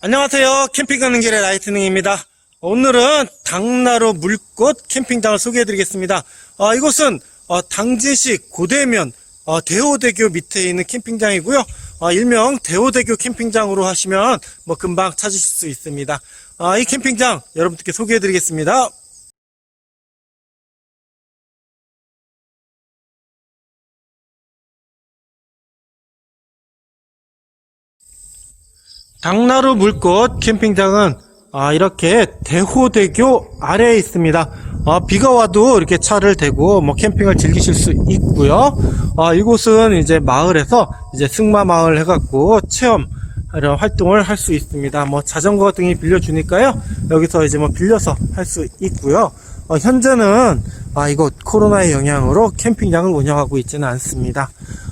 안녕하세요. 캠핑 가는 길의 라이트닝입니다. 오늘은 당나루 물꽃 캠핑장을 소개해 드리겠습니다. 어, 이곳은 어, 당진시 고대면 어, 대호대교 밑에 있는 캠핑장이고요. 어, 일명 대호대교 캠핑장으로 하시면 뭐 금방 찾으실 수 있습니다. 어, 이 캠핑장 여러분들께 소개해 드리겠습니다. 당나루 물꽃 캠핑장은 아, 이렇게 대호대교 아래에 있습니다. 아, 비가 와도 이렇게 차를 대고 뭐 캠핑을 즐기실 수 있고요. 아, 이곳은 이제 마을에서 이제 승마 마을 해갖고 체험 이런 활동을 할 수 있습니다. 뭐 자전거 등이 빌려주니까요. 여기서 이제 뭐 빌려서 할 수 있고요. 어, 현재는 아, 이곳 코로나의 영향으로 캠핑장을 운영하고 있지는 않습니다.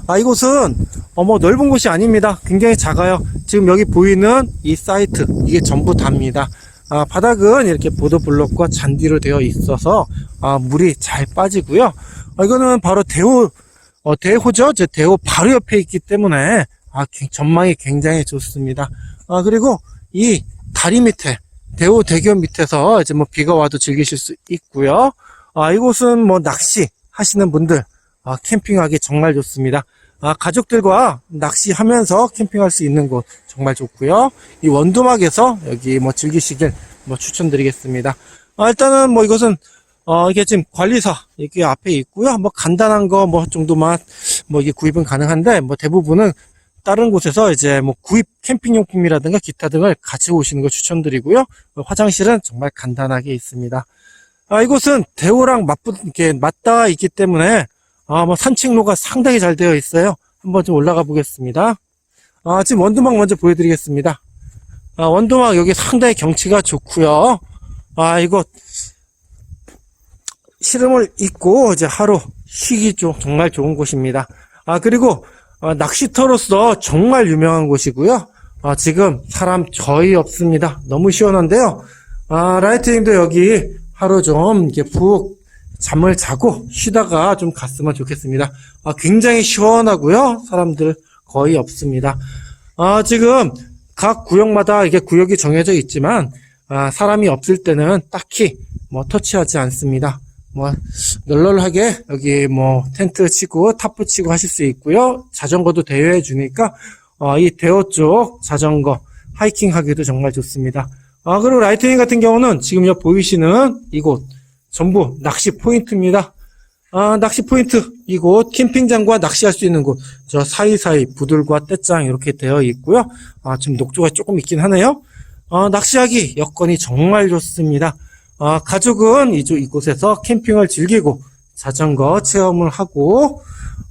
아, 이곳은 어, 뭐 넓은 곳이 아닙니다. 굉장히 작아요. 지금 여기 보이는 이 사이트 이게 전부 답니다. 아, 바닥은 이렇게 보도블록과 잔디로 되어 있어서 아, 물이 잘 빠지고요. 아, 이거는 바로 대호 어, 대호죠. 제 대호 바로 옆에 있기 때문에 아, 굉- 전망이 굉장히 좋습니다. 아, 그리고 이 다리 밑에 대호 대교 밑에서 이제 뭐 비가 와도 즐기실 수 있고요. 아, 이곳은 뭐 낚시 하시는 분들 아, 캠핑하기 정말 좋습니다. 아, 가족들과 낚시하면서 캠핑할 수 있는 곳 정말 좋고요. 이 원두막에서 여기 뭐 즐기시길 뭐 추천드리겠습니다. 아, 일단은 뭐 이것은 어, 이게 지금 관리사 여기 앞에 있고요. 뭐 간단한 거 뭐 정도만 뭐 이게 구입은 가능한데 뭐 대부분은 다른 곳에서 이제 뭐 구입 캠핑용품이라든가 기타 등을 같이 오시는 거 추천드리고요. 어, 화장실은 정말 간단하게 있습니다. 아, 이곳은 대호랑 맞붙, 이렇게 맞닿아 있기 때문에, 아, 뭐 산책로가 상당히 잘 되어 있어요. 한번 좀 올라가 보겠습니다. 아, 지금 원두막 먼저 보여드리겠습니다. 아, 원두막 여기 상당히 경치가 좋고요 아, 이거, 시름을 입고 이제 하루 쉬기 좀 정말 좋은 곳입니다. 아, 그리고, 어, 낚시터로서 정말 유명한 곳이고요. 아, 지금 사람 거의 없습니다. 너무 시원한데요. 아, 라이트닝도 여기 하루 좀 이렇게 푹 잠을 자고 쉬다가 좀 갔으면 좋겠습니다. 아, 굉장히 시원하고요. 사람들 거의 없습니다. 아, 지금 각 구역마다 이게 구역이 정해져 있지만 아, 사람이 없을 때는 딱히 뭐 터치하지 않습니다. 뭐 널널하게 여기 뭐 텐트 치고 탑부 치고 하실 수 있고요. 자전거도 대여해 주니까 어, 이 대호 쪽 자전거 하이킹 하기도 정말 좋습니다. 아, 그리고 라이트닝 같은 경우는 지금 여기 보이시는 이곳 전부 낚시 포인트입니다. 아, 낚시 포인트 이곳 캠핑장과 낚시할 수 있는 곳 저 사이사이 부들과 떼짱 이렇게 되어 있고요. 아, 지금 녹조가 조금 있긴 하네요. 아, 낚시하기 여건이 정말 좋습니다. 아, 가족은 이쪽 이곳에서 캠핑을 즐기고 자전거 체험을 하고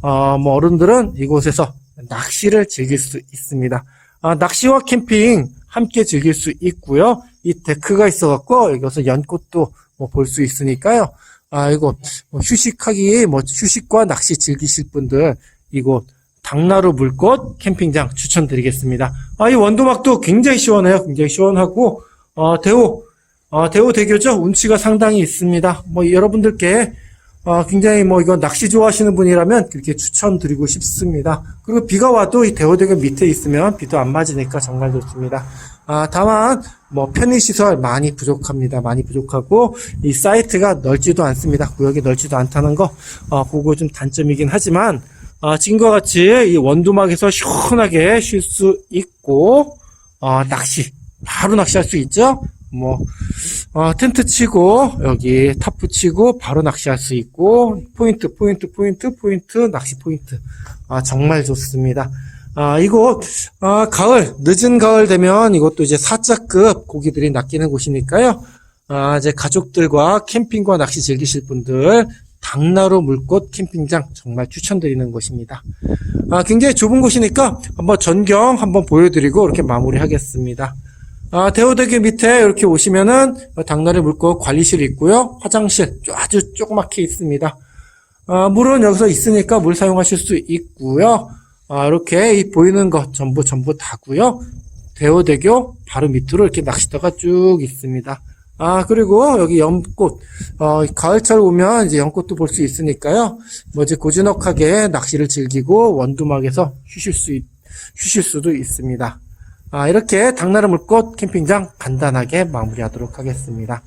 어, 뭐 어른들은 이곳에서 낚시를 즐길 수 있습니다. 아, 낚시와 캠핑 함께 즐길 수 있고요. 이 데크가 있어갖고 여기서 연꽃도 뭐 볼 수 있으니까요. 아, 이거 뭐 휴식하기, 뭐 휴식과 낚시 즐기실 분들 이곳 당나루 물꽃 캠핑장 추천드리겠습니다. 아, 이 원두막도 굉장히 시원해요. 굉장히 시원하고 어, 대호 어, 대호 대교죠. 운치가 상당히 있습니다. 뭐 여러분들께 어, 굉장히 뭐 이거 낚시 좋아하시는 분이라면 그렇게 추천드리고 싶습니다. 그리고 비가 와도 이 대호대교 밑에 있으면 비도 안 맞으니까 정말 좋습니다. 아, 다만 뭐 편의시설 많이 부족합니다. 많이 부족하고 이 사이트가 넓지도 않습니다. 구역이 넓지도 않다는 거 어, 그거 좀 단점이긴 하지만 어, 지금과 같이 이 원두막에서 시원하게 쉴 수 있고 어, 낚시 바로 낚시할 수 있죠. 뭐 어, 텐트 치고 여기 탑 붙이고 바로 낚시할 수 있고 포인트 포인트 포인트 포인트 낚시 포인트 아 정말 좋습니다. 아 이곳 아 가을 늦은 가을 되면 이것도 이제 사자급 고기들이 낚이는 곳이니까요. 아 이제 가족들과 캠핑과 낚시 즐기실 분들 당나루 물꽃 캠핑장 정말 추천드리는 곳입니다. 아 굉장히 좁은 곳이니까 한번 전경 한번 보여드리고 이렇게 마무리하겠습니다. 아, 대호대교 밑에 이렇게 오시면은 당나루 물고 관리실 있고요. 화장실 아주 조그맣게 있습니다. 아, 물은 여기서 있으니까 물 사용하실 수 있고요. 아, 이렇게 이 보이는 것 전부 전부 다고요. 대호대교 바로 밑으로 이렇게 낚시터가 쭉 있습니다. 아, 그리고 여기 연꽃, 어, 가을철 오면 이제 연꽃도 볼 수 있으니까요. 뭐 이제 고즈넉하게 낚시를 즐기고 원두막에서 쉬실 수, 있- 쉬실 수도 있습니다. 아, 이렇게 당나라 물꽃 캠핑장 간단하게 마무리하도록 하겠습니다.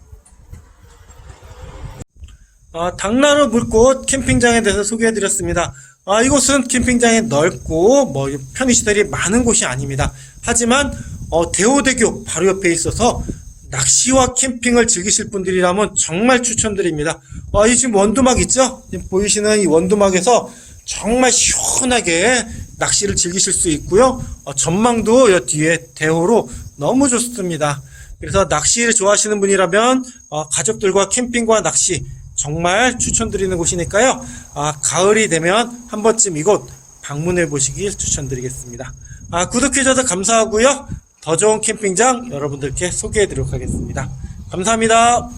아, 당나루 물꽃 캠핑장에 대해서 소개해드렸습니다. 아, 이곳은 캠핑장이 넓고 뭐 편의시설이 많은 곳이 아닙니다. 하지만 어, 대호대교 바로 옆에 있어서 낚시와 캠핑을 즐기실 분들이라면 정말 추천드립니다. 아, 이 지금 원두막 있죠? 보이시는 이 원두막에서 정말 시원하게 낚시를 즐기실 수 있고요. 어, 전망도 여 뒤에 대호로 너무 좋습니다. 그래서 낚시를 좋아하시는 분이라면 어, 가족들과 캠핑과 낚시 정말 추천드리는 곳이니까요. 아, 가을이 되면 한 번쯤 이곳 방문해 보시길 추천드리겠습니다. 아, 구독해 주셔서 감사하고요. 더 좋은 캠핑장 여러분들께 소개해 드리도록 하겠습니다. 감사합니다.